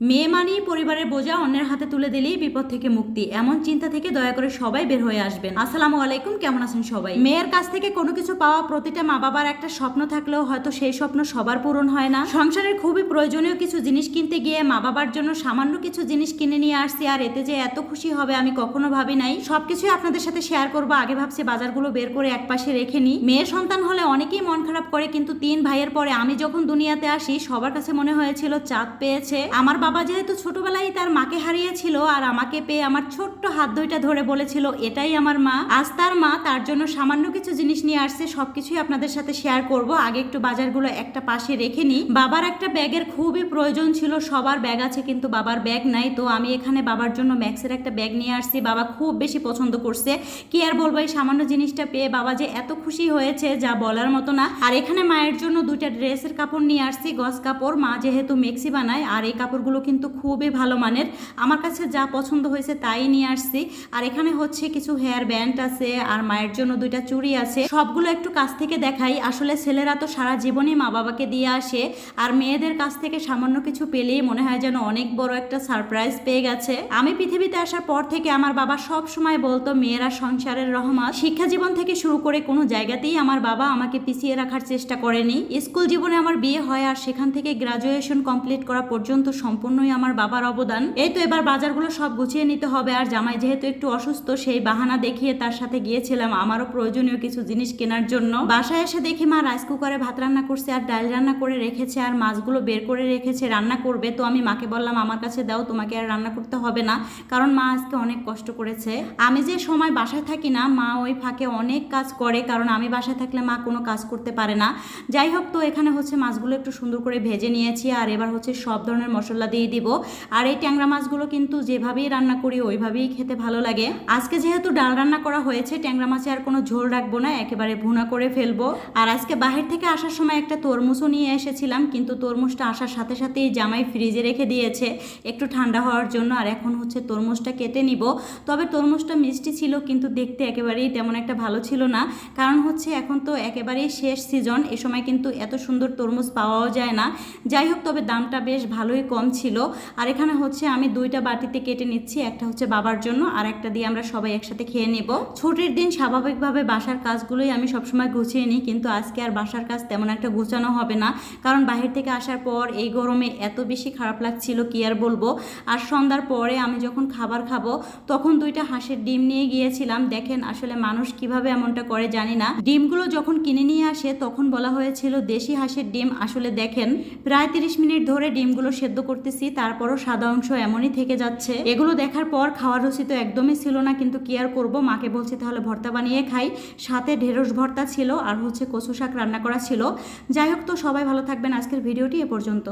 মেয়ে মানেই পরিবারের বোঝা, অন্যের হাতে তুলে দিলেই বিপদ থেকে মুক্তি। এমন চিন্তা থেকে দয়া করে সবাই বের হয়ে আসবেন। আসসালামু আলাইকুম, কেমন আছেন সবাই? মেয়ের কাছ থেকে কোনো কিছু পাওয়া প্রতিটা মা বাবার একটা স্বপ্ন থাকলেও হয়তো সেই স্বপ্ন সবার পূরণ হয় না। সংসারের খুবই প্রয়োজনীয় কিছু জিনিস কিনতে গিয়ে মা বাবার জন্য সামান্য কিছু জিনিস কিনে নিয়ে আসছি, আর এতে যে এত খুশি হবে আমি কখনো ভাবি নাই। সবকিছুই আপনাদের সাথে শেয়ার করব, আগে ভাবছি বাজারগুলো বের করে একপাশে রেখে নিই। মেয়ের সন্তান হলে অনেকেই মন খারাপ করে, কিন্তু তিন ভাইয়ের পরে আমি যখন দুনিয়াতে আসি, সবার কাছে মনে হয়েছিল চাঁদ পেয়েছে। আমার বাবা যেহেতু ছোটবেলায় তার মাকে হারিয়েছিল আর আমাকে পেয়ে আমার ছোট্ট হাত দুইটা ধরে বলেছিল, এটাই আমার মা। আজ তার মা তার জন্য সামান্য কিছু জিনিস নিয়ে আসছে, সবকিছুই আপনাদের সাথে শেয়ার করব। আগে একটু বাজারগুলো একটা পাশে রেখে নিই। বাবার একটা ব্যাগের খুবই প্রয়োজন ছিল, সবার ব্যাগ আছে কিন্তু বাবার ব্যাগ নাই, তো আমি এখানে বাবার জন্য ম্যাক্সের একটা ব্যাগ নিয়ে আসছি, বাবা খুব বেশি পছন্দ করছে। কি আর বলব, এই সামান্য জিনিসটা পেয়ে বাবা যে এত খুশি হয়েছে, যা বলার মতো না। আর এখানে মায়ের জন্য দুইটা ড্রেসের কাপড় নিয়ে আসছি গস কাপড়, মা যেহেতু মেক্সি বানায়, আর এই কাপড়গুলো কিন্তু খুবই ভালো মানের। আমার কাছে যা পছন্দ হয়েছে তাই নিয়ে আসছি। আর এখানে হচ্ছে কিছু হেয়ার ব্যান্ড আছে, আর মায়ের জন্য দুইটা চুড়ি আছে। সবগুলো একটু কাছ থেকে দেখাই। আসলে ছেলেরা তো সারা জীবনই মা বাবাকে দিয়ে আসে, আর মেয়েদের কাছ থেকে সামান্য কিছু পেলেই মনে হয় যেন অনেক বড় একটা সারপ্রাইজ পেয়ে গেছে। আমি পৃথিবীতে আসার পর থেকে আমার বাবা সব সময় বলতো, মেয়েরা সংসারের রহমত। শিক্ষা জীবন থেকে শুরু করে কোনো জায়গাতেই আমার বাবা আমাকে পিছিয়ে রাখার চেষ্টা করেনি। স্কুল জীবনে আমার বিয়ে হয়, আর সেখান থেকে গ্রাজুয়েশন কমপ্লিট করা পর্যন্ত সম্পূর্ণই আমার বাবার অবদান। এই তো এবার বাজারগুলো সব গুছিয়ে নিতে হবে। আর জামাই যেহেতু একটু অসুস্থ, সেই বাহানা দেখিয়ে তার সাথে গিয়েছিলাম আমারও প্রয়োজনীয় কিছু জিনিস কেনার জন্য। বাসায় এসে দেখি মা রাইস কুকারে ভাত রান্না করছে আর ডাল রান্না করে রেখেছে আর মাছগুলো বের করে রেখেছে, রান্না করবে। তো আমি মাকে বললাম, আমার কাছে দাও, তোমাকে আর রান্না করতে হবে না। কারণ মা আজকে অনেক কষ্ট করেছে। আমি যে সময় বাসায় থাকি না, মা ওই ফাঁকে অনেক কাজ করে। কারণ আমি বাসায় থাকলে মা কোনো কাজ করতে পারে না। যাই হোক, তো এখানে হচ্ছে মাছগুলো একটু সুন্দর করে ভেজে নিয়েছি। আর এবার হচ্ছে সব ধরনের মশলা দিয়ে দিব। আর এই ট্যাংরা মাছগুলো কিন্তু যেভাবেই রান্না করি, ওইভাবেই খেতে ভালো লাগে। আজকে যেহেতু ডাল রান্না করা হয়েছে, ট্যাংরা মাছে আর কোনো ঝোল রাখব না, একেবারে ভুনা করে ফেলব। আর আজকে বাহির থেকে আসার সময় একটা তরমুজও নিয়ে এসেছিলাম, কিন্তু তরমুজটা আসার সাথে সাথেই জামাই ফ্রিজে রেখে দিয়েছে। একটু ঠান্ডা হওয়ার জন্য, আর এখন হচ্ছে তরমুজটা কেটে নিব। তবে তরমুজটা মিষ্টি ছিল, কিন্তু দেখতে একেবারেই তেমন একটা ভালো ছিল না। কারণ হচ্ছে এখন তো একেবারেই শেষ সিজন, এ সময় কিন্তু এত সুন্দর তরমুজ পাওয়াও যায় না। যাই হোক, তবে দামটা বেশ ভালোই কম ছিল। আর এখানে হচ্ছে আমি দুইটা বাটিতে কেটে নিচ্ছি, একটা হচ্ছে বাবার জন্য আর একটা দিয়ে আমরা সবাই একসাথে খেয়ে নেব। ছুটির দিন স্বাভাবিকভাবে বাসার কাজগুলোই আমি সবসময় গুছিয়ে নিই, কিন্তু আজকে আর বাসার কাজ তেমন একটা গুছানো হবে না। কারণ বাহির থেকে আসার পর এই গরমে এত বেশি খারাপ লাগছিল, কি আর বলব? আর সন্ধ্যার পরে আমি যখন খাবার খাব, তখন দুইটা হাঁসের ডিম নিয়ে গিয়েছিলাম। দেখেন আসলে মানুষ কীভাবে এমনটা করে জানি না। ডিমগুলো যখন কিনে নিয়ে আসে, তখন বলা হয়েছিল দেশি হাঁসের ডিম। আসলে দেখেন, প্রায় তিরিশ মিনিট ধরে ডিমগুলো সেদ্ধ করতেছি, তারপরও সাদা অংশ এমনই থেকে যাচ্ছে। এগুলো দেখার পর খাওয়ার রুচি তো একদমই ছিল না, কিন্তু কি আর করব? মাকে বলছি, তাহলে ভর্তা বানিয়ে খাই। সাথে ঢেঁড়স ভর্তা ছিল আর হচ্ছে কচু শাক রান্না করা ছিল। যাই হোক তো, সবাই ভালো থাকবেন। আজকের ভিডিওটি এ পর্যন্ত।